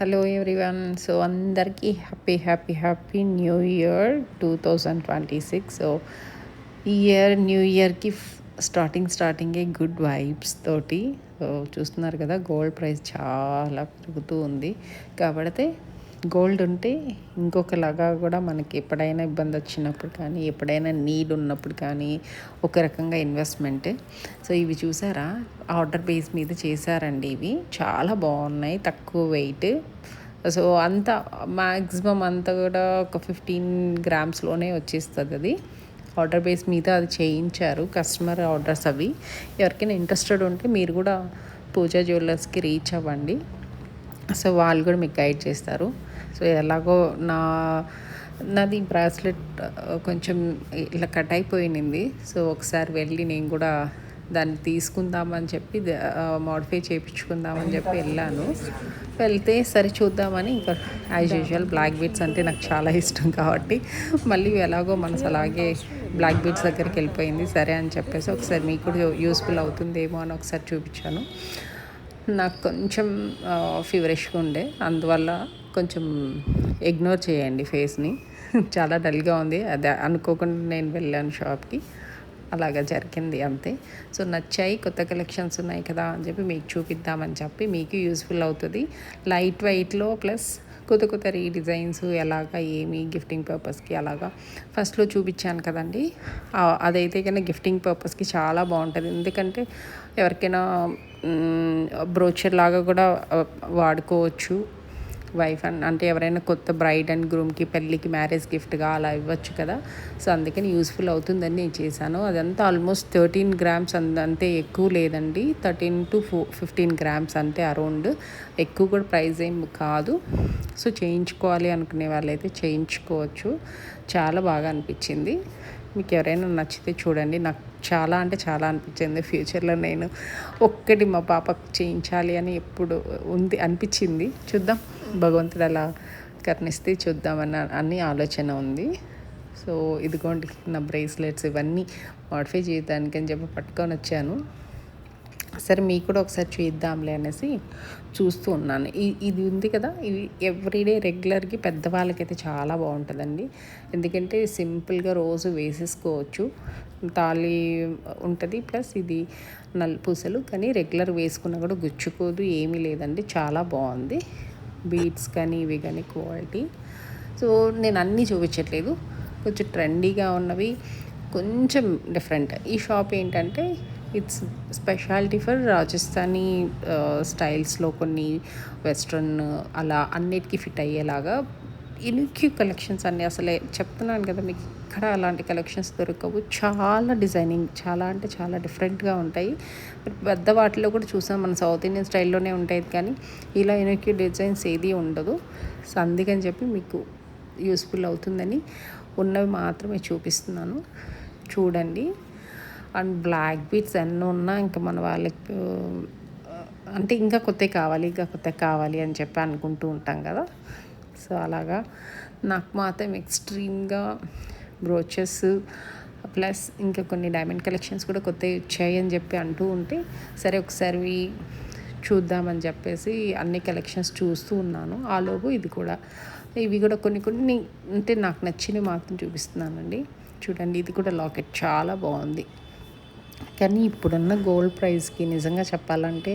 Hello everyone so అందరికీ happy happy happy new year two thousand twenty six so ఈ year new ఇయర్కి starting స్టార్టింగే good vibes తోటి. So చూస్తున్నారు కదా గోల్డ్ ప్రైస్ చాలా పెరుగుతూ ఉంది. కాబట్టి గోల్డ్ ఉంటే ఇంకొకలాగా కూడా మనకి ఎప్పుడైనా ఇబ్బంది వచ్చినప్పుడు కానీ ఎప్పుడైనా నీడ్ ఉన్నప్పుడు కానీ ఒక రకంగా ఇన్వెస్ట్మెంట్ సో ఇవి చూసారా? ఆర్డర్ బేస్ మీద చేశారండి ఇవి. చాలా బాగున్నాయి తక్కువ వెయిట్ సో అంత మ్యాక్సిమం అంతా కూడా ఒక ఫిఫ్టీన్ గ్రామ్స్లోనే వచ్చేస్తుంది అది. ఆర్డర్ బేస్ మీద అది చేయించారు కస్టమర్ ఆర్డర్స్ అవి. ఎవరికైనా ఇంట్రెస్టెడ్ ఉంటే మీరు కూడా పూజా జ్యువెలర్స్కి రీచ్ అవ్వండి. సో వాళ్ళు కూడా మీకు గైడ్ చేస్తారు. సో ఎలాగో నా నాది బ్రాస్లెట్ కొంచెం ఇలా కట్ అయిపోయింది సో ఒకసారి వెళ్ళి నేను కూడా దాన్ని తీసుకుందామని చెప్పి మోడిఫై చేయించుకుందామని చెప్పి వెళ్ళాను. వెళ్తే సరే చూద్దామని ఇంకా యాజ్ యూజువల్ బ్లాక్ బీట్స్ అంటే నాకు చాలా ఇష్టం కాబట్టి మళ్ళీ ఎలాగో మనసు అలాగే బ్లాక్ బీట్స్ దగ్గరికి వెళ్ళిపోయింది. సరే అని చెప్పేసి ఒకసారి మీకు కూడా యూస్ఫుల్ అవుతుందేమో అని ఒకసారి చూపించాను. నాకు కొంచెం ఫీవరిష్గా ఉండే. అందువల్ల కొంచెం ఇగ్నోర్ చేయండి ఫేస్ని చాలా డల్గా ఉంది. అదే అనుకోకుండా నేను వెళ్ళాను షాప్కి అలాగా జరిగింది అంతే. సో నచ్చాయి కొత్త కలెక్షన్స్ ఉన్నాయి కదా అని చెప్పి మీకు చూపిద్దామని చెప్పి మీకు యూస్ఫుల్ అవుతుంది. లైట్ వెయిట్లో ప్లస్ కొత్త కొత్త రీడిజైన్స్ ఎలాగా ఏమి గిఫ్టింగ్ పర్పస్కి అలాగా. ఫస్ట్లో చూపించాను కదండి. అదైతే కన్నా గిఫ్టింగ్ పర్పస్కి చాలా బాగుంటుంది. ఎందుకంటే ఎవరికైనా బ్రోచర్ లాగా కూడా వాడుకోవచ్చు. వైఫ్ అండ్ అంటే ఎవరైనా కొత్త బ్రైడ్ అండ్ గ్రూమ్కి పెళ్ళికి మ్యారేజ్ గిఫ్ట్గా అలా ఇవ్వచ్చు కదా. సో అందుకని యూస్ఫుల్ అవుతుందని నేను చేశాను. అదంతా ఆల్మోస్ట్ థర్టీన్ గ్రామ్స్ అంతే ఎక్కువ లేదండి. Thirteen to four fifteen grams అంతే అరౌండ్ ఎక్కువ కూడా ప్రైస్ ఏం కాదు. సో చేయించుకోవాలి అనుకునే వాళ్ళైతే చేయించుకోవచ్చు. చాలా బాగా అనిపించింది. మీకు ఎవరైనా నచ్చితే చూడండి. నాకు చాలా అంటే చాలా అనిపించింది. ఫ్యూచర్లో నేను ఒక్కటి మా పాపకు చేయించాలి అని ఎప్పుడు ఉంది అనిపించింది. చూద్దాం. భగవంతుడు అలా కర్ణిస్తే చూద్దామన్న అన్ని ఆలోచన ఉంది. సో ఇదిగోండి నా బ్రేస్లెట్స్ ఇవన్నీ మాడిఫై చేయడానికి అని చెప్పి పట్టుకొని వచ్చాను. సరే మీకు కూడా ఒకసారి చూద్దాంలే అనేసి చూస్తూ ఉన్నాను. ఇది ఉంది కదా ఇది ఎవ్రీడే రెగ్యులర్కి పెద్దవాళ్ళకైతే చాలా బాగుంటుందండి. ఎందుకంటే సింపుల్గా రోజు వేసేసుకోవచ్చు. తాళి ఉంటుంది ప్లస్ ఇది నలుపూసలు కానీ రెగ్యులర్ వేసుకున్నా కూడా గుచ్చుకోదు ఏమీ లేదండి చాలా బాగుంది. బీట్స్ కానీ ఇవి కానీ క్వాలిటీ. సో నేను అన్నీ చూపించట్లేదు. కొంచెం ట్రెండీగా ఉన్నవి. కొంచెం డిఫరెంట్. ఈ షాప్ ఏంటంటే ఇట్స్ స్పెషాలిటీ ఫర్ రాజస్థానీ స్టైల్స్లో కొన్ని వెస్ట్రన్ అలా అన్నిటికీ ఫిట్ అయ్యేలాగా ఇన్క్యూ కలెక్షన్స్ అన్నీ అసలే చెప్తున్నాను కదా మీకు ఇక్కడ అలాంటి కలెక్షన్స్ దొరకవు. చాలా డిజైనింగ్ చాలా అంటే చాలా డిఫరెంట్గా ఉంటాయి. పెద్ద వాటిలో కూడా చూసాం మన సౌత్ ఇండియన్ స్టైల్లోనే ఉంటాయి కానీ ఇలా ఇన్క్యూ డిజైన్స్ ఏది ఉండదు. సో అందుకని చెప్పి మీకు యూస్ఫుల్ అవుతుందని ఉన్నవి మాత్రమే చూపిస్తున్నాను. చూడండి. అండ్ బ్లాక్ బీట్స్ ఎన్నో ఉన్నా ఇంకా మన వాళ్ళకి అంటే ఇంకా కొత్త కావాలి ఇంకా కొత్త కావాలి అని చెప్పి అనుకుంటూ ఉంటాం కదా. సో అలాగా. నాకు మాత్రం ఎక్స్ట్రీమ్గా బ్రోచెస్ ప్లస్ ఇంకా కొన్ని డైమండ్ కలెక్షన్స్ కూడా కొత్తవి వచ్చాయి అని చెప్పి అంటూ ఉంటే సరే ఒకసారి చూద్దామని చెప్పేసి అన్ని కలెక్షన్స్ చూస్తూ ఉన్నాను. ఆలోపు ఇది కూడా ఇవి కూడా కొన్ని కొన్ని అంటే నాకు నచ్చినవి మాత్రం చూపిస్తున్నానండి. చూడండి ఇది కూడా లాకెట్ చాలా బాగుంది. కానీ ఇప్పుడున్న గోల్డ్ ప్రైస్కి నిజంగా చెప్పాలంటే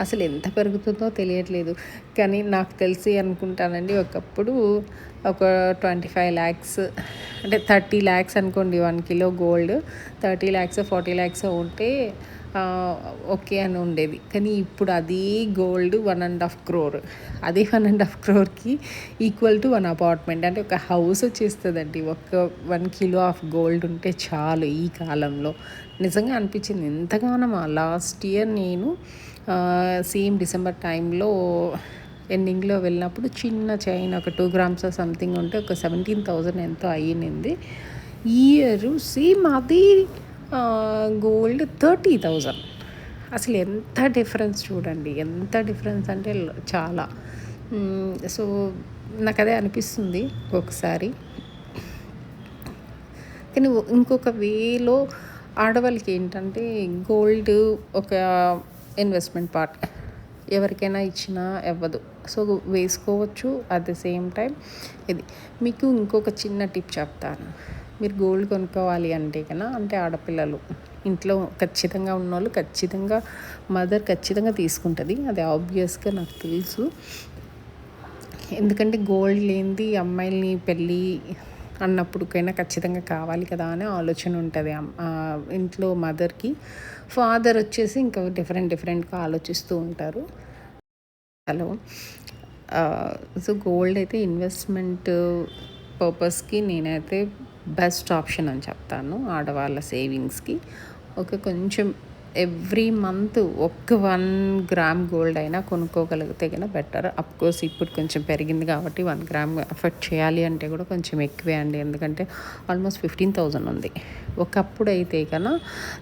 అసలు ఎంత పెరుగుతుందో తెలియట్లేదు. కానీ నాకు తెలిసి అనుకుంటానండి ఒకప్పుడు ఒక ట్వంటీ ఫైవ్ ల్యాక్స్ అంటే థర్టీ ల్యాక్స్ అనుకోండి one kilo gold. Thirty lakhs forty lakhs ఉంటే ఓకే అని ఉండేది. కానీ ఇప్పుడు అది gold one and half crore. అదే వన్ అండ్ హాఫ్ క్రోర్కి ఈక్వల్ టు వన్ అపార్ట్మెంట్. అంటే ఒక హౌస్ వచ్చేస్తుందండి ఒక వన్ కిలో ఆఫ్ గోల్డ్ ఉంటే చాలు ఈ కాలంలో. నిజంగా అనిపించింది ఎంతగానో లాస్ట్ ఇయర్ నేను సేమ్ డిసెంబర్ టైంలో ఎండింగ్లో వెళ్ళినప్పుడు చిన్న చైన్ ఒక టూ గ్రామ్స్ సంథింగ్ ఉంటే ఒక సెవెంటీన్ థౌజండ్ ఎంతో అయ్యింది. ఈ ఇయర్ సేమ్ అది గోల్డ్ థర్టీ థౌజండ్ అసలు ఎంత డిఫరెన్స్ చూడండి ఎంత డిఫరెన్స్ అంటే చాలా. సో నాకు అదే అనిపిస్తుంది ఒకసారి. కానీ ఇంకొక వేలో ఆడవాళ్ళకి ఏంటంటే గోల్డ్ ఒక ఇన్వెస్ట్మెంట్ పార్ట్ ఎవరికైనా ఇచ్చినా ఇవ్వదు సో వేసుకోవచ్చు అట్ ద సేమ్ టైం ఇది మీకు ఇంకొక చిన్న టిప్ చెప్తాను. మీరు గోల్డ్ కొనుక్కోవాలి అంటే కన్నా అంటే ఆడపిల్లలు ఇంట్లో ఖచ్చితంగా ఉన్నవాళ్ళు ఖచ్చితంగా మదర్ ఖచ్చితంగా తీసుకుంటుంది. అది ఆబ్వియస్గా నాకు తెలుసు. ఎందుకంటే గోల్డ్ లేనిది అమ్మాయిల్ని పెళ్ళి అన్నప్పుడుకైనా ఖచ్చితంగా కావాలి కదా అనే ఆలోచన ఉంటుంది. ఇంట్లో మదర్కి ఫాదర్ వచ్చేసి ఇంకా డిఫరెంట్ డిఫరెంట్గా ఆలోచిస్తూ ఉంటారు. హలో. సో గోల్డ్ అయితే ఇన్వెస్ట్మెంట్ పర్పస్కి నేనైతే బెస్ట్ ఆప్షన్ అని చెప్తాను ఆడవాళ్ళ సేవింగ్స్కి. ఒక కొంచెం ఎవ్రీ మంత్ ఒక్క వన్ గ్రామ్ గోల్డ్ అయినా కొనుక్కోగలిగితే కన్నా బెటర్. అఫ్కోర్స్ ఇప్పుడు కొంచెం పెరిగింది కాబట్టి వన్ గ్రామ్ ఎఫెక్ట్ చేయాలి అంటే కూడా కొంచెం ఎక్కువే అండి. ఎందుకంటే ఆల్మోస్ట్ ఫిఫ్టీన్ థౌజండ్ ఉంది. ఒకప్పుడు అయితే కన్నా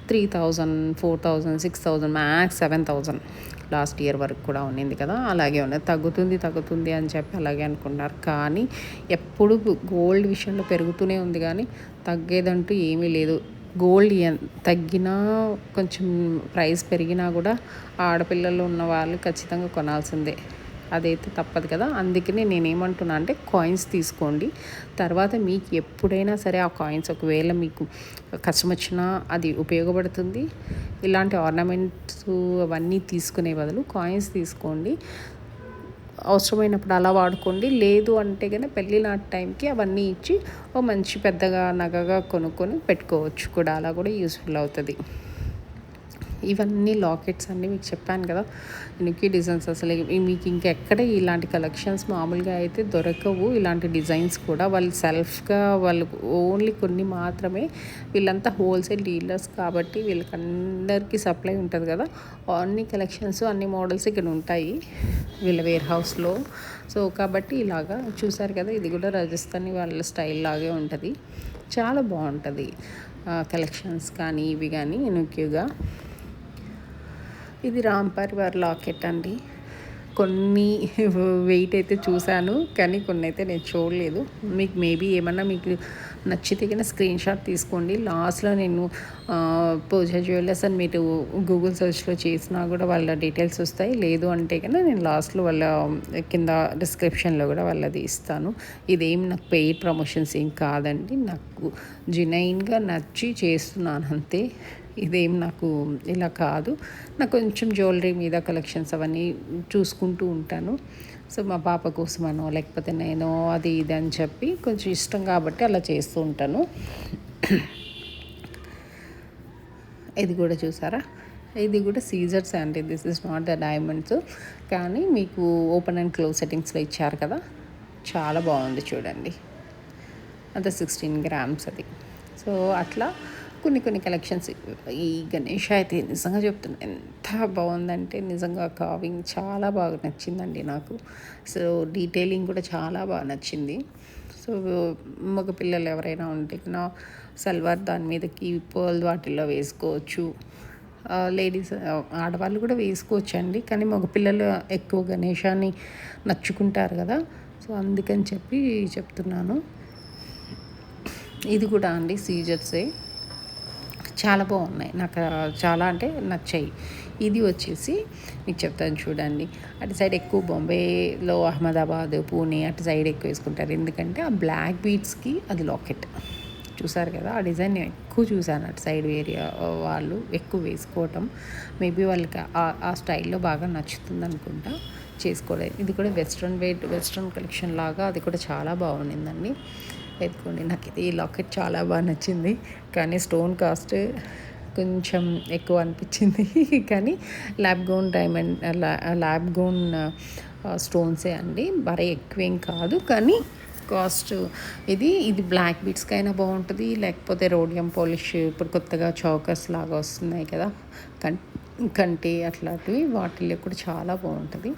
three thousand four thousand six thousand max seven thousand last year వరకు కూడా ఉండింది కదా. అలాగే ఉన్నది తగ్గుతుంది తగ్గుతుంది అని చెప్పి అలాగే అనుకున్నారు. కానీ ఎప్పుడు గోల్డ్ విషయంలో పెరుగుతూనే ఉంది కానీ తగ్గేదంటూ ఏమీ లేదు. గోల్డ్ తగ్గినా కొంచెం ప్రైస్ పెరిగినా కూడా ఆడపిల్లలు ఉన్న వాళ్ళు ఖచ్చితంగా కొనాల్సిందే. అదైతే తప్పదు కదా. అందుకనే నేనేమంటున్నా అంటే కాయిన్స్ తీసుకోండి. తర్వాత మీకు ఎప్పుడైనా సరే ఆ కాయిన్స్ ఒకవేళ మీకు కష్టం వచ్చినా అది ఉపయోగపడుతుంది. ఇలాంటి ఆర్నమెంట్స్ అవన్నీ తీసుకునే బదులు కాయిన్స్ తీసుకోండి. అవసరమైనప్పుడు అలా వాడుకోండి. లేదు అంటే కనుక పెళ్ళి నాటి టైంకి అవన్నీ ఇచ్చి ఓ మంచి పెద్దగా నగగా కొనుక్కొని పెట్టుకోవచ్చు. కూడా అలా కూడా యూస్ఫుల్ అవుతుంది. ఇవన్నీ లాకెట్స్ అన్నీ మీకు చెప్పాను కదా. ఎనికి డిజైన్స్ అసలు. మీకు ఇంకెక్కడ ఇలాంటి కలెక్షన్స్ మామూలుగా అయితే దొరకవు. ఇలాంటి డిజైన్స్ కూడా వాళ్ళు సెల్ఫ్గా వాళ్ళు ఓన్లీ కొన్ని మాత్రమే వీళ్ళంతా హోల్సేల్ డీలర్స్ కాబట్టి వీళ్ళకి అందరికీ సప్లై ఉంటుంది కదా. అన్ని కలెక్షన్స్ అన్ని మోడల్స్ ఇక్కడ ఉంటాయి వీళ్ళ వేర్ హౌస్లో. సో కాబట్టి ఇలాగా చూసారు కదా ఇది కూడా రాజస్థానీ వాళ్ళ స్టైల్ లాగే ఉంటుంది. చాలా బాగుంటుంది కలెక్షన్స్ కానీ ఇవి కానీ ఎనుక్యూగా. ఇది రామ్ పరివార్ లాకెట్ అండి. కొన్ని వెయిట్ అయితే చూశాను కానీ కొన్ని అయితే నేను చూడలేదు. మీకు మేబీ ఏమన్నా మీకు నచ్చితే కన్నా స్క్రీన్ షాట్ తీసుకోండి. లాస్ట్లో నేను పూజా జ్యువెలర్స్ అని మీరు గూగుల్ సెర్చ్లో చేసినా కూడా వాళ్ళ డీటెయిల్స్ వస్తాయి. లేదు అంటే కన్నా నేను లాస్ట్లో వాళ్ళ కింద డిస్క్రిప్షన్లో కూడా వాళ్ళది ఇస్తాను. ఇదేం నాకు పెయిడ్ ప్రమోషన్స్ ఏం కాదండి. నాకు జినైన్గా నచ్చి చేస్తున్నాను అంతే. ఇదేం నాకు ఇలా కాదు. నాకు కొంచెం జ్యువెలరీ మీద కలెక్షన్స్ అవన్నీ చూసుకుంటూ ఉంటాను. సో మా పాప కోసమనో లేకపోతే నేను అది ఇది అని చెప్పి కొంచెం ఇష్టం కాబట్టి అలా చేస్తూ ఉంటాను. ఇది కూడా చూసారా? ఇది కూడా సీజర్స్ అండి. This is not the diamonds కానీ మీకు ఓపెన్ అండ్ క్లోజ్ సెట్టింగ్స్లో ఇచ్చారు కదా? చాలా బాగుంది చూడండి. అంత సిక్స్టీన్ గ్రామ్స్ అది. సో అట్లా కొన్ని కొన్ని కలెక్షన్స్. ఈ గణేష్ అయితే నిజంగా చెప్తున్నా ఎంత బాగుందంటే నిజంగా కావింగ్ చాలా బాగా నచ్చిందండి నాకు. సో డీటెయిలింగ్ కూడా చాలా బాగా నచ్చింది. సో మగ పిల్లలు ఎవరైనా ఉంటే నా సల్వార్ దాని మీదకి పోల్ వాటిల్లో వేసుకోవచ్చు. లేడీస్ ఆడవాళ్ళు కూడా వేసుకోవచ్చు అండి కానీ మగపిల్లలు ఎక్కువ గణేశాన్ని నచ్చుకుంటారు కదా. సో అందుకని చెప్పి చెప్తున్నాను. ఇది కూడా అండి సీజర్సే. చాలా బాగున్నాయి. నాకు చాలా అంటే నచ్చాయి. ఇది వచ్చేసి మీకు చెప్తాను చూడండి. అటు సైడ్ ఎక్కువ బొంబేలో అహ్మదాబాద్ పూణే అటు సైడ్ ఎక్కువ వేసుకుంటారు. ఎందుకంటే ఆ బ్లాక్ బీట్స్కి అది లాకెట్. చూసారు కదా ఆ డిజైన్ నేను ఎక్కువ చూసాను అటు సైడ్ ఏరియా వాళ్ళు ఎక్కువ వేసుకోవటం. మేబీ వాళ్ళకి ఆ స్టైల్లో బాగా నచ్చుతుంది అనుకుంటా చేసుకోలేదు ఇది కూడా వెస్ట్రన్ వెయిట్ వెస్ట్రన్ కలెక్షన్ లాగా అది కూడా చాలా బాగుండిందండి. ఎత్తుకోండి నాకు ఇది ఈ లాకెట్ చాలా బాగా నచ్చింది. కానీ స్టోన్ కాస్ట్ కొంచెం ఎక్కువ అనిపించింది. కానీ lab grown diamond lab grown స్టోన్సే అండి. మరీ ఎక్కువేం కాదు. కానీ కాస్ట్ ఇది ఇది బ్లాక్ బీట్స్కి అయినా బాగుంటుంది. లేకపోతే రోడియం పాలిష్ ఇప్పుడు కొత్తగా చౌకస్ లాగా వస్తున్నాయి కదా. కం కంటి అట్లాంటివి వాటిల్లో కూడా చాలా బాగుంటుంది.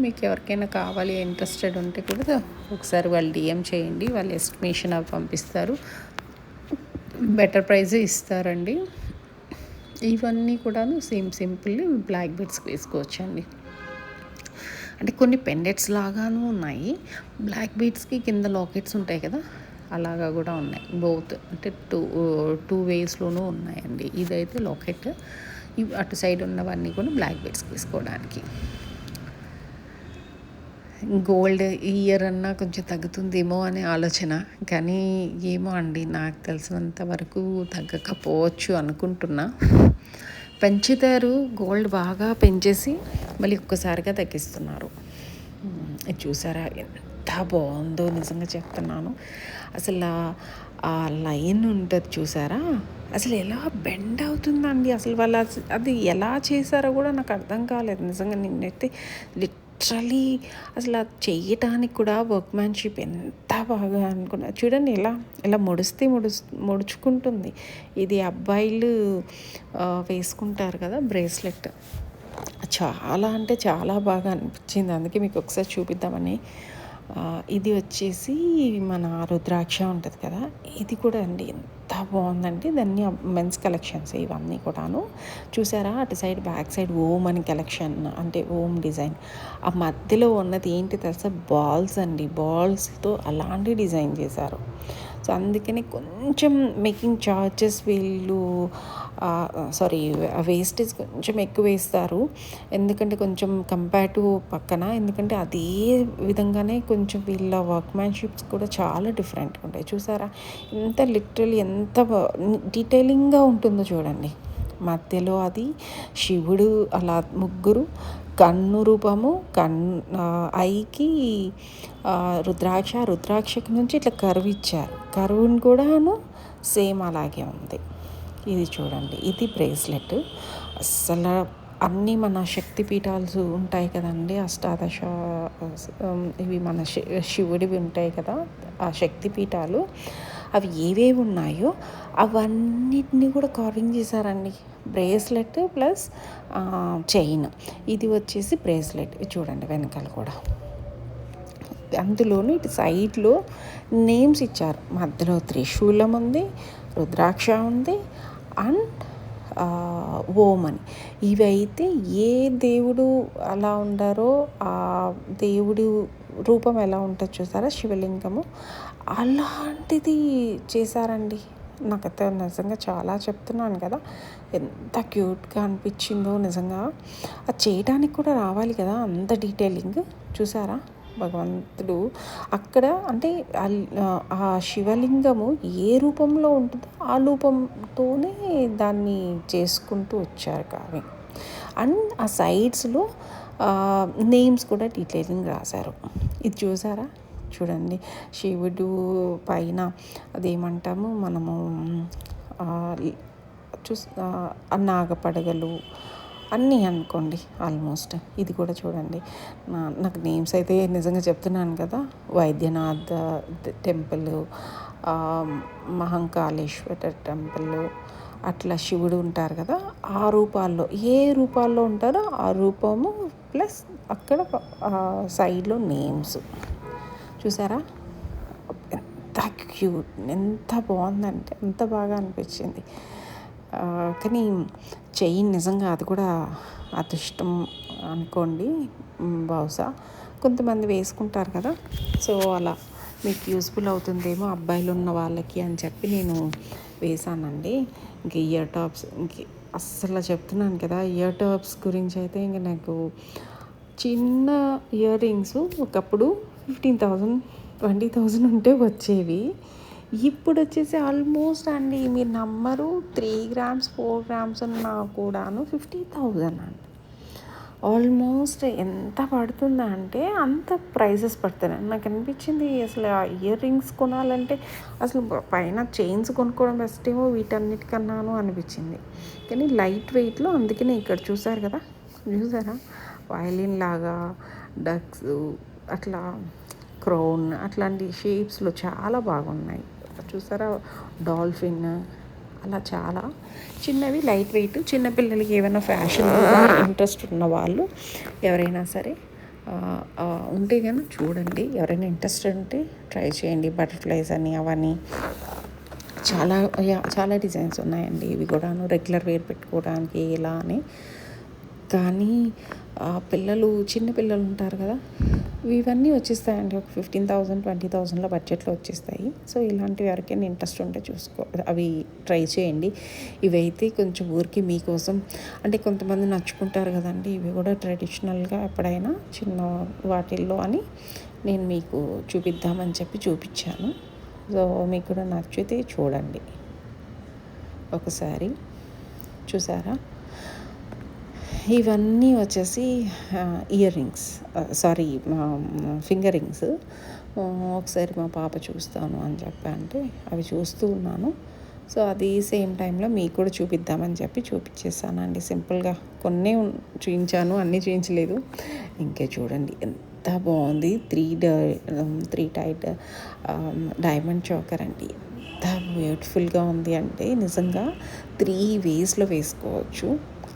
మీకు ఎవరికైనా కావాలి ఇంట్రెస్టెడ్ ఉంటే కూడా ఒకసారి వాళ్ళు డిఎం చేయండి వాళ్ళు ఎస్టిమేషన్ అవి పంపిస్తారు. బెటర్ ప్రైజ్ ఇస్తారండి. ఇవన్నీ కూడాను సేమ్ సింపుల్ బ్లాక్ బెడ్స్కి వేసుకోవచ్చండి. అంటే కొన్ని పెండెట్స్ లాగాను ఉన్నాయి. బ్లాక్ బీడ్స్కి కింద లాకెట్స్ ఉంటాయి కదా అలాగా కూడా ఉన్నాయి. బోత్ అంటే టూ టూ వేస్లోనూ ఉన్నాయండి. ఇదైతే లాకెట్ అటు సైడ్ ఉన్నవన్నీ కూడా బ్లాక్ బెడ్స్కి వేసుకోవడానికి. గోల్డ్ ఇయర్ అన్నా కొంచెం తగ్గుతుందేమో అనే ఆలోచన. కానీ ఏమో అండి నాకు తెలిసినంత వరకు తగ్గకపోవచ్చు అనుకుంటున్నా. పెంచుతారు గోల్డ్ బాగా పెంచేసి మళ్ళీ ఒక్కసారిగా తగ్గిస్తున్నారు. చూసారా ఎంత బాగుందో నిజంగా చెప్తున్నాను. అసలు ఆ లైన్ ఉంటుంది చూసారా? అసలు ఎలా బెండ్ అవుతుందండి? అసలు వాళ్ళ అది ఎలా చేశారో కూడా నాకు అర్థం కాలేదు. నిజంగా నిన్నైతే లిటరలీ అసలు చేయటానికి కూడా వర్క్మ్యాన్షిప్ ఎంత బాగా అనుకున్నా. చూడండి ఎలా ఎలా ముడిస్తే ముడు ముడుచుకుంటుంది. ఇది అబ్బాయిలు వేసుకుంటారు కదా బ్రేస్లెట్ చాలా అంటే చాలా బాగా అనిపించింది. అందుకే మీకు ఒకసారి చూపిద్దామని. ఇది వచ్చేసి మన రుద్రాక్ష ఉంటుంది కదా. ఇది కూడా అండి ఎంత బాగుందండి దాన్ని మెన్స్ కలెక్షన్స్ ఇవన్నీ కూడాను. చూసారా? అటు సైడ్ బ్యాక్ సైడ్ ఓమ్ అని కలెక్షన్ అంటే ఓమ్ డిజైన్. ఆ మధ్యలో ఉన్నది ఏంటి తెలుసా? బాల్స్ అండి. బాల్స్తో అలాంటి డిజైన్ చేశారు. సో అందుకని కొంచెం మేకింగ్ చార్జెస్ వీళ్ళు సారీ వేస్టేజ్ కొంచెం ఎక్కువ వేస్తారు. ఎందుకంటే కొంచెం కంపేర్ టు పక్కన ఎందుకంటే అదే విధంగానే కొంచెం వీళ్ళ వర్క్మ్యాన్షిప్స్ కూడా చాలా డిఫరెంట్గా ఉంటాయి. చూసారా? ఎంత లిటరలీ ఎంత డీటెయిలింగ్గా ఉంటుందో చూడండి. మధ్యలో అది శివుడు అలా ముగ్గురు కన్ను రూపము కన్ ఐకి రుద్రాక్ష రుద్రాక్షకు నుంచి ఇట్లా కరువు ఇచ్చారు. కరువుని కూడాను సేమ్ అలాగే ఉంది. ఇది చూడండి. ఇది బ్రేస్లెట్. అస్సలు అన్నీ మన శక్తి పీఠాలు ఉంటాయి కదండి అష్టాదశ ఇవి మన శివుడివి ఉంటాయి కదా ఆ శక్తి పీఠాలు. అవి ఏవేవి ఉన్నాయో అవన్నిటిని కూడా కార్వింగ్ చేశారండి. Bracelet plus chain. ఇది వచ్చేసి బ్రేస్లెట్. చూడండి వెనకాల కూడా. అందులోనూ ఇటు సైడ్లో నేమ్స్ ఇచ్చారు. మధ్యలో త్రిశూలం ఉంది రుద్రాక్ష ఉంది అండ్ ఓం అని ఇవైతే ఏ దేవుడు అలా ఉండారో ఆ దేవుడు రూపం ఎలా ఉంటుంది చూసారా శివలింగము? అలాంటిది చేశారండి. నాకైతే నిజంగా చాలా చెప్తున్నాను కదా. ఎంత క్యూట్గా అనిపించిందో నిజంగా. అది చేయడానికి కూడా రావాలి కదా అంత డీటెయిలింగ్. చూసారా? భగవంతుడు అక్కడ అంటే ఆ శివలింగము ఏ రూపంలో ఉంటుందో ఆ రూపంతోనే దాన్ని చేసుకుంటూ వచ్చారు కానీ. అండ్ ఆ సైడ్స్లో నేమ్స్ కూడా డీటెయిలింగ్ రాశారు. ఇది చూసారా? చూడండి. శివుడు పైన అదేమంటాము మనము చూస్ నాగపడగలు అన్నీ అనుకోండి ఆల్మోస్ట్ ఇది కూడా చూడండి. నాకు నేమ్స్ అయితే నిజంగా చెప్తున్నాను కదా. వైద్యనాథ్ టెంపుల్ మహంకాళేశ్వర టెంపుల్ అట్లా శివుడు ఉంటారు కదా. ఆ రూపాల్లో ఏ రూపాల్లో ఉంటారో ఆ రూపము ప్లస్ అక్కడ సైడ్లో నేమ్స్ చూసారా? ఎంత క్యూట్ ఎంత బాగుందంటే ఎంత బాగా అనిపించింది. కానీ చెయ్యి నిజంగా అది కూడా అదృష్టం అనుకోండి బహుశా. కొంతమంది వేసుకుంటారు కదా. సో అలా మీకు యూస్ఫుల్ అవుతుందేమో అబ్బాయిలు ఉన్న వాళ్ళకి అని చెప్పి నేను వేసానండి ఇంక ఇయర్ టాప్స్ ఇంక అస్సలు చెప్తున్నాను కదా ఇయర్ టాప్స్ గురించి అయితే ఇంక నాకు చిన్న ఇయర్ రింగ్స్ ఒకప్పుడు ఫిఫ్టీన్ థౌజండ్ ట్వంటీ థౌజండ్ ఉంటే వచ్చేవి. ఇప్పుడు వచ్చేసి ఆల్మోస్ట్ అండి మీరు నమ్మరు త్రీ గ్రామ్స్ ఫోర్ గ్రామ్స్ ఉన్నా కూడాను ఫిఫ్టీ థౌజండ్ అండి. ఆల్మోస్ట్ ఎంత పడుతుందా అంటే అంత ప్రైజెస్ పడుతున్నాయి నాకు అనిపించింది అసలు ఆ ఇయర్ రింగ్స్ కొనాలంటే అసలు పైన చైన్స్ కొనుక్కోవడం బెస్ట్ ఏమో వీటన్నిటికన్నాను అనిపించింది. కానీ లైట్ వెయిట్లో అందుకనే ఇక్కడ చూసారు కదా చూసారా? వయలిన్ లాగా డక్స్ అట్లా క్రౌన్ అట్లాంటి షేప్స్లో చాలా బాగున్నాయి. చూసారా? డాల్ఫిన్ అలా చాలా. చిన్నవి లైట్ వెయిట్. చిన్నపిల్లలకి ఏమైనా ఫ్యాషన్ ఇంట్రెస్ట్ ఉన్న వాళ్ళు ఎవరైనా సరే ఉంటే కానీ చూడండి. ఎవరైనా ఇంట్రెస్ట్ ఉంటే ట్రై చేయండి. బటర్ఫ్లైస్ అని అవన్నీ చాలా చాలా డిజైన్స్ ఉన్నాయండి. ఇవి కూడాను రెగ్యులర్ వేర్ పెట్టుకోవడానికి ఇలా అని. కానీ పిల్లలు చిన్న పిల్లలు ఉంటారు కదా ఇవన్నీ వచ్చేస్తాయండి. ఒక ఫిఫ్టీన్ థౌజండ్ ట్వంటీ థౌజండ్లో బడ్జెట్లో వచ్చేస్తాయి. సో ఇలాంటివి ఎవరికైనా ఇంట్రెస్ట్ ఉంటే చూసుకో అవి ట్రై చేయండి. ఇవైతే కొంచెం ఊరికి మీకోసం అంటే కొంతమంది నచ్చుకుంటారు కదండి. ఇవి కూడా ట్రెడిషనల్గా ఎప్పుడైనా చిన్న వాటిల్లో అని నేను మీకు చూపిద్దామని చెప్పి చూపించాను. సో మీకు కూడా నచ్చితే చూడండి. ఒకసారి చూసారా? ఇవన్నీ వచ్చేసి ear rings sorry finger rings ఒకసారి మా పాప చూస్తాను అని చెప్పి అంటే అవి చూస్తూ ఉన్నాను. సో అది సేమ్ టైంలో మీకు కూడా చూపిద్దామని చెప్పి చూపించేసానండి. సింపుల్గా కొన్ని చూపించాను అన్నీ చూపించలేదు ఇంకే చూడండి ఎంత బాగుంది. Three three tight diamond choker అండి. ఎంత బ్యూటిఫుల్గా ఉంది అంటే నిజంగా త్రీ వేస్లో వేసుకోవచ్చు.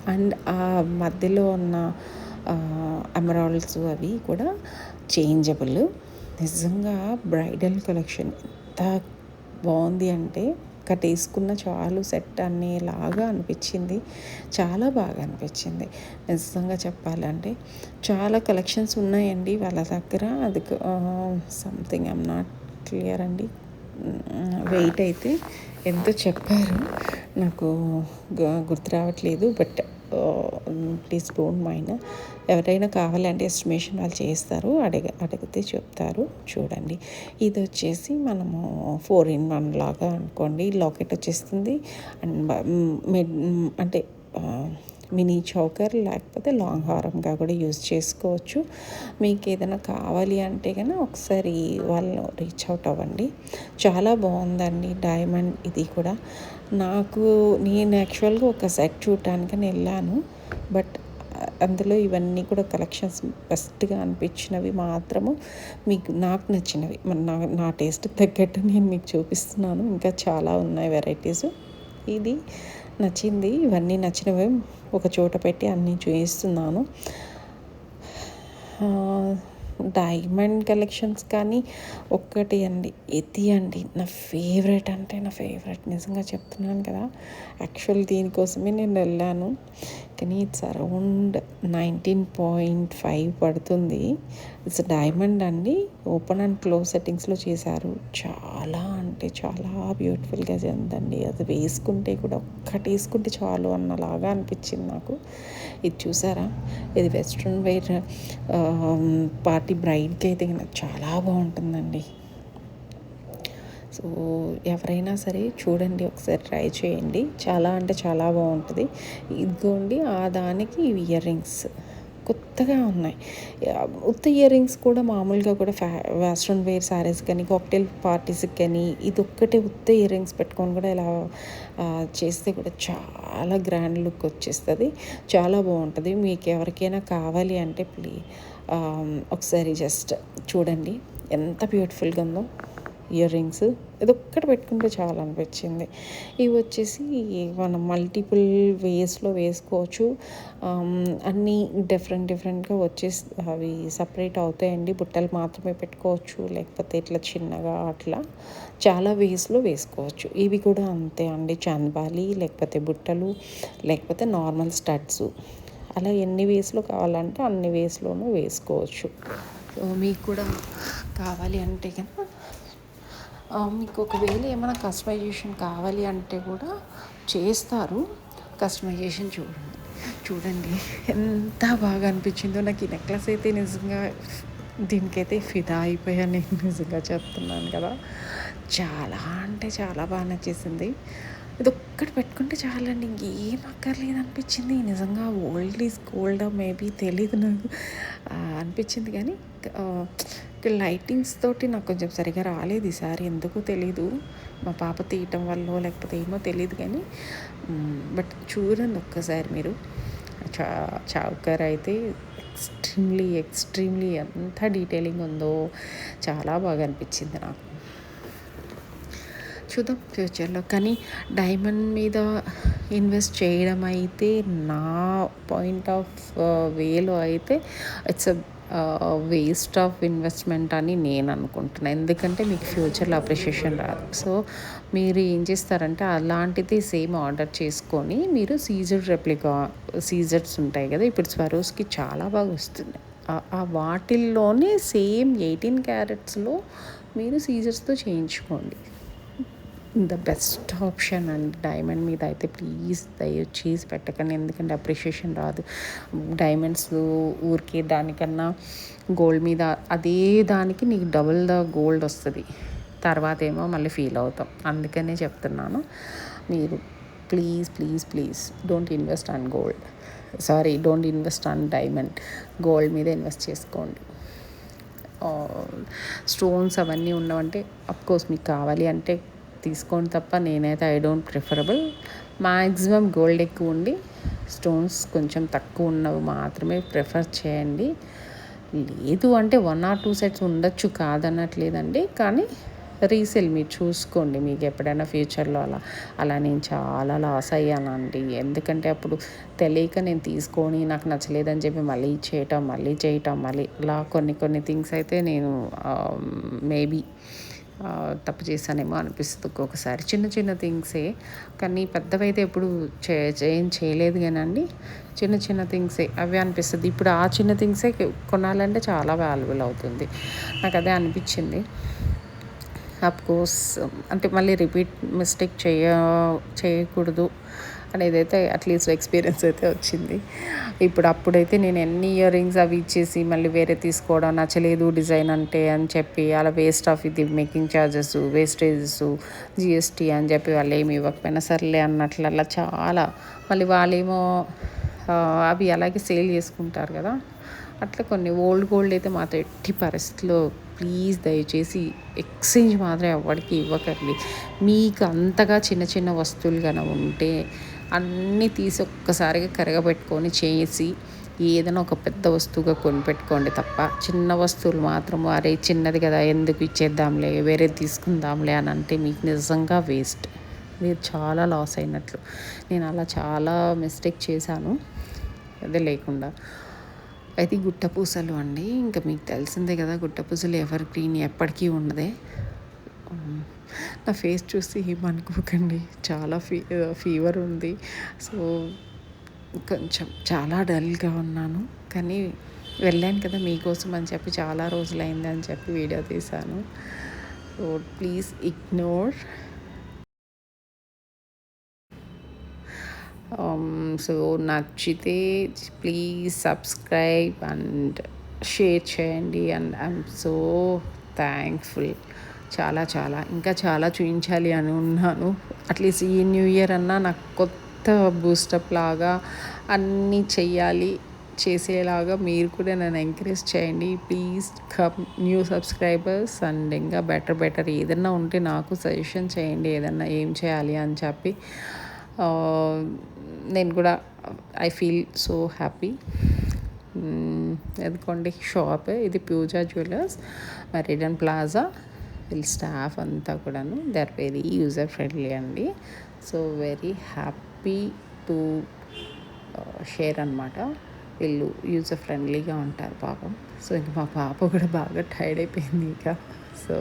అండ్ ఆ మధ్యలో ఉన్న అమరాల్స్ అవి కూడా చేంజబుల్. నిజంగా బ్రైడల్ కలెక్షన్ ఎంత బాగుంది అంటే ఒకటి వేసుకున్న చాలు సెట్ అనేలాగా అనిపించింది. చాలా బాగా అనిపించింది. నిజంగా చెప్పాలంటే చాలా కలెక్షన్స్ ఉన్నాయండి వాళ్ళ దగ్గర. అది సంథింగ్ ఐమ్ నాట్ క్లియర్ అండి. వెయిట్ అయితే. ఎంతో చెప్పారు. నాకు గుర్తు రావట్లేదు బట్ ప్లీజ్ డోంట్ మైండ్. ఎవరైనా కావాలంటే ఎస్టిమేషన్ వాళ్ళు చేస్తారు అడగ అడిగితే చెప్తారు చూడండి. ఇది వచ్చేసి మనము ఫోర్ ఇన్ వన్ లాగా అనుకోండి. లాకెట్ వచ్చేస్తుంది. అండ్ అంటే మినీ చౌకర్ లేకపోతే లాంగ్ హారంగా కూడా యూజ్ చేసుకోవచ్చు. మీకు ఏదైనా కావాలి అంటే కనుక ఒకసారి వాళ్ళను రీచ్ అవుట్ అవ్వండి. చాలా బాగుందండి డైమండ్ ఇది కూడా. నాకు నేను యాక్చువల్గా ఒక సెట్ చూడటానికని వెళ్ళాను. బట్ అందులో ఇవన్నీ కూడా కలెక్షన్స్ బెస్ట్గా అనిపించినవి మాత్రము మీకు నాకు నచ్చినవి. నా నా టేస్ట్ తగ్గట్టు నేను మీకు చూపిస్తున్నాను. ఇంకా చాలా ఉన్నాయి వెరైటీస్. ఇది నచ్చింది. ఇవన్నీ నచ్చినవి ఒక చోట పెట్టి అన్నీ చూపిస్తున్నాను డైమండ్ కలెక్షన్స్ కానీ ఒక్కటి అండి ఇది అండి. నా ఫేవరెట్ అంటే నా ఫేవరెట్. నిజంగా చెప్తున్నాను కదా యాక్చువల్ దీనికోసమే నేను వెళ్ళాను. కానీ it's around nineteen point five పడుతుంది. ఇట్స్ డైమండ్ అండి. ఓపెన్ అండ్ క్లోజ్ సెట్టింగ్స్లో చేశారు. చాలా అంటే చాలా బ్యూటిఫుల్గా చెందండి అది వేసుకుంటే కూడా ఒక్కటి వేసుకుంటే చాలు అన్నలాగా అనిపించింది నాకు. ఇది చూసారా? ఇది వెస్ట్రన్ వేర్ పార్టీ బ్రైడ్కి అయితే చాలా బాగుంటుందండి. సో ఎవరైనా సరే చూడండి ఒకసారి ట్రై చేయండి. చాలా అంటే చాలా బాగుంటుంది. ఇదిగోండి ఆ దానికి ఇయర్ రింగ్స్ కొత్తగా ఉన్నాయి. ఉత్త ఇయర్ రింగ్స్ కూడా మామూలుగా కూడా ఫ్యా వెస్ట్రన్ వేర్ శారీస్ కానీ కాక్టైల్ పార్టీస్కి కానీ ఇది ఒక్కటే ఉత్త ఇయర్ రింగ్స్ పెట్టుకొని కూడా ఇలా చేస్తే కూడా చాలా గ్రాండ్ లుక్ వచ్చేస్తుంది. చాలా బాగుంటుంది. మీకు ఎవరికైనా కావాలి అంటే ప్లీజ్ Um, ఒకసారి జస్ట్ చూడండి. ఎంత బ్యూటిఫుల్గా ఉందో. ఇయర్ రింగ్స్ ఇది ఒక్కటి పెట్టుకుంటే చాలా అనిపించింది. ఇవి వచ్చేసి మనం మల్టిపుల్ వేస్లో వేసుకోవచ్చు. Um, అన్నీ డిఫరెంట్ డిఫరెంట్గా వచ్చేసి అవి సపరేట్ అవుతాయండి. బుట్టలు మాత్రమే పెట్టుకోవచ్చు. లేకపోతే ఇట్లా చిన్నగా అట్లా చాలా వేస్లో వేసుకోవచ్చు. ఇవి కూడా అంతే అండి. చాందబాలి లేకపోతే బుట్టలు లేకపోతే నార్మల్ స్టడ్స్ అలా ఎన్ని వేస్లో కావాలంటే అన్ని వేస్లోనూ వేసుకోవచ్చు. సో మీకు కూడా కావాలి అంటే కనుక మీకు ఒకవేళ ఏమైనా కస్టమైజేషన్ కావాలి అంటే కూడా చేస్తారు. కస్టమైజేషన్ చూడండి. చూడండి ఎంత బాగా అనిపించిందో నాకు ఈ నెక్లెస్ అయితే నిజంగా దీనికైతే ఫిదా అయిపోయాను. నేను నిజంగా చెప్తున్నాను కదా. చాలా అంటే చాలా బాగా నచ్చేసింది. ఇది ఒక్కటి పెట్టుకుంటే చాలండి. ఇంకేం అక్కర్లేదు అనిపించింది. నిజంగా ఓల్డ్ ఈజ్ గోల్డ్ మేబీ తెలియదు నాకు. అనిపించింది కానీ లైటింగ్స్ తోటి నాకు కొంచెం సరిగా రాలేదు ఈసారి. ఎందుకో తెలీదు. మా పాప తీయటం వల్ల లేకపోతే ఏమో తెలియదు కానీ బట్ చూడండి ఒక్కసారి మీరు. చా చౌకర్ అయితే ఎక్స్ట్రీమ్లీ ఎక్స్ట్రీమ్లీ ఎంత డీటెయిలింగ్ ఉందో చాలా బాగా అనిపించింది నాకు. చూద్దాం ఫ్యూచర్లో. కానీ డైమండ్ మీద ఇన్వెస్ట్ చేయడం అయితే నా పాయింట్ ఆఫ్ వేలో అయితే ఇట్స్ వేస్ట్ ఆఫ్ ఇన్వెస్ట్మెంట్ అని నేను అనుకుంటున్నాను ఎందుకంటే మీకు ఫ్యూచర్లో అప్రిషియేషన్ రాదు. సో మీరు ఏం చేస్తారంటే అలాంటిది సేమ్ ఆర్డర్ చేసుకొని మీరు సీజర్ రెప్లికా సీజర్స్ ఉంటాయి కదా ఇప్పుడు స్వరోస్కి చాలా బాగా వస్తుంది ఆ వాటిల్లోనే సేమ్ ఎయిటీన్ క్యారెట్స్లో మీరు సీజర్స్తో చేయించుకోండి. ద బెస్ట్ ఆప్షన్ అండి డైమండ్ మీద అయితే ప్లీజ్ దయచేసి పెట్టకండి. ఎందుకంటే అప్రిషియేషన్ రాదు. డైమండ్స్ ఊరికే దానికన్నా గోల్డ్ మీద అదే దానికి నీకు డబుల్ ద గోల్డ్ వస్తుంది. తర్వాత ఏమో మళ్ళీ ఫీల్ అవుతాం. అందుకనే చెప్తున్నాను. మీరు please please please don't invest on gold sorry don't invest on diamond gold మీద ఇన్వెస్ట్ చేసుకోండి. Uh, స్టోన్స్ అవన్నీ ఉన్నవంటే అఫ్కోర్స్ మీకు కావాలి అంటే తీసుకోండి తప్ప నేనైతే I don't preferable. Maximum gold ఎక్కువ ఉండి స్టోన్స్ కొంచెం తక్కువ ఉన్నవి మాత్రమే ప్రిఫర్ చేయండి. లేదు అంటే వన్ ఆర్ టూ సెట్స్ ఉండొచ్చు కాదనట్లేదండి. కానీ రీసేల్ మీరు చూసుకోండి మీకు ఎప్పుడైనా ఫ్యూచర్లో అలా అలా నేను చాలా లాస్ అయ్యానండి. ఎందుకంటే అప్పుడు తెలియక నేను తీసుకొని నాకు నచ్చలేదని చెప్పి మళ్ళీ చేయటం మళ్ళీ చేయటం మళ్ళీ ఇలా కొన్ని కొన్ని థింగ్స్ అయితే నేను మేబీ తప్పు చేశానేమో అనిపిస్తుంది ఒక్కొక్కసారి. చిన్న చిన్న థింగ్సే కానీ పెద్దవైతే ఎప్పుడు చే ఏం చేయలేదు కానండి. చిన్న చిన్న థింగ్సే అవి అనిపిస్తుంది. ఇప్పుడు ఆ చిన్న థింగ్సే కొనాలంటే చాలా వాల్యుబుల్ అవుతుంది. నాకు అదే అనిపించింది. కోర్స్ అంటే మళ్ళీ రిపీట్ మిస్టేక్ చేయ చేయకూడదు. అనేది అట్లీస్ట్ ఎక్స్పీరియన్స్ అయితే వచ్చింది. ఇప్పుడు అప్పుడైతే నేను ఎన్ని ఇయర్ రింగ్స్ అవి ఇచ్చేసి మళ్ళీ వేరే తీసుకోవడం నచ్చలేదు డిజైన్ అంటే అని చెప్పి అలా వేస్ట్ ఆఫ్ ఇది మేకింగ్ ఛార్జెస్ వేస్టేజెస్ జిఎస్టీ అని చెప్పి వాళ్ళు ఏమి ఇవ్వకపోయినా సర్లే అన్నట్లు అలా చాలా మళ్ళీ వాళ్ళేమో అవి అలాగే సేల్ చేసుకుంటారు కదా. అట్లా కొన్ని ఓల్డ్ గోల్డ్ అయితే మాత్రం ఎట్టి పరిస్థితిలో ప్లీజ్ దయచేసి ఎక్స్చేంజ్ మాత్రం ఎవరికి ఇవ్వకండి. మీకు అంతగా చిన్న చిన్న వస్తువులు కనుక ఉంటే అన్నీ తీసి ఒక్కసారిగా కరగబెట్టుకొని చేసి ఏదైనా ఒక పెద్ద వస్తువుగా కొనిపెట్టుకోండి తప్ప. చిన్న వస్తువులు మాత్రం అరే చిన్నది కదా ఎందుకు ఇచ్చేద్దాంలే వేరే తీసుకుందాంలే అని అంటే మీకు నిజంగా వేస్ట్. మీరు చాలా లాస్ అయినట్లు. నేను అలా చాలా మిస్టేక్ చేశాను. అదే లేకుండా. అయితే గుట్టపూసలు అండి ఇంకా మీకు తెలిసిందే కదా గుట్టపూసలు ఎవర్ గ్రీన్ ఎప్పటికీ ఉండదే. నా ఫేస్ చూసి ఏమనుకోకండి. చాలా ఫీ ఫీవర్ ఉంది. సో కొంచెం చాలా డల్గా ఉన్నాను. కానీ వెళ్ళాను కదా మీకోసం అని చెప్పి చాలా రోజులైంది అని చెప్పి వీడియో తీశాను. So please ignore. Um, so నచ్చితే ప్లీజ్ సబ్స్క్రైబ్ అండ్ షేర్ చేయండి. అండ్ ఐఎమ్ సో థ్యాంక్ఫుల్ చాలా చాలా. ఇంకా చాలా చూపించాలి అని ఉన్నాను. అట్లీస్ట్ ఈ న్యూ ఇయర్ అన్నా నాకు కొత్త బూస్టప్ లాగా అన్నీ చెయ్యాలి చేసేలాగా మీరు కూడా నన్ను ఎంకరేజ్ చేయండి. Please come new subscribers and ఇంకా బెటర్ బెటర్ ఏదన్నా ఉంటే నాకు సజెషన్ చేయండి ఏదన్నా ఏం చేయాలి అని చెప్పి. నేను కూడా ఐ ఫీల్ సో హ్యాపీ. ఎందుకోండి షాప్. ఇది ప్యూజా జ్యువెలర్స్ మరిడన్ ప్లాజా. వీళ్ళ స్టాఫ్ అంతా కూడాను they are very user friendly అండి. So very happy to share అనమాట వీళ్ళు యూజర్ ఫ్రెండ్లీగా ఉంటారు పాపం. సో ఇంక మా పాప కూడా బాగా టైర్డ్ అయిపోయింది ఇక. సో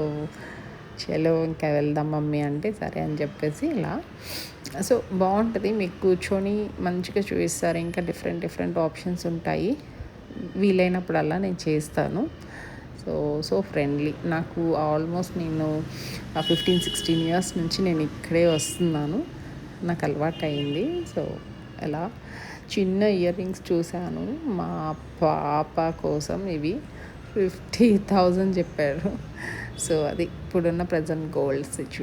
చలో ఇంకా వెళ్దాం మమ్మీ అంటే సరే అని చెప్పేసి ఇలా. సో బాగుంటుంది. మీకు కూర్చొని మంచిగా చూపిస్తారు. ఇంకా డిఫరెంట్ డిఫరెంట్ ఆప్షన్స్ ఉంటాయి. వీలైనప్పుడల్లా నేను చేస్తాను. సో సో ఫ్రెండ్లీ నాకు ఆల్మోస్ట్ నేను ఫిఫ్టీన్ సిక్స్టీన్ ఇయర్స్ నుంచి నేను ఇక్కడే వస్తున్నాను. నాకు అలవాటు అయింది సో ఎలా చిన్న ఇయర్ రింగ్స్ చూశాను. మా పాప కోసం ఇవి ఫిఫ్టీ థౌజండ్ చెప్పారు. సో అది ఇప్పుడున్న ప్రజెంట్ గోల్డ్ సిచ్యువేషన్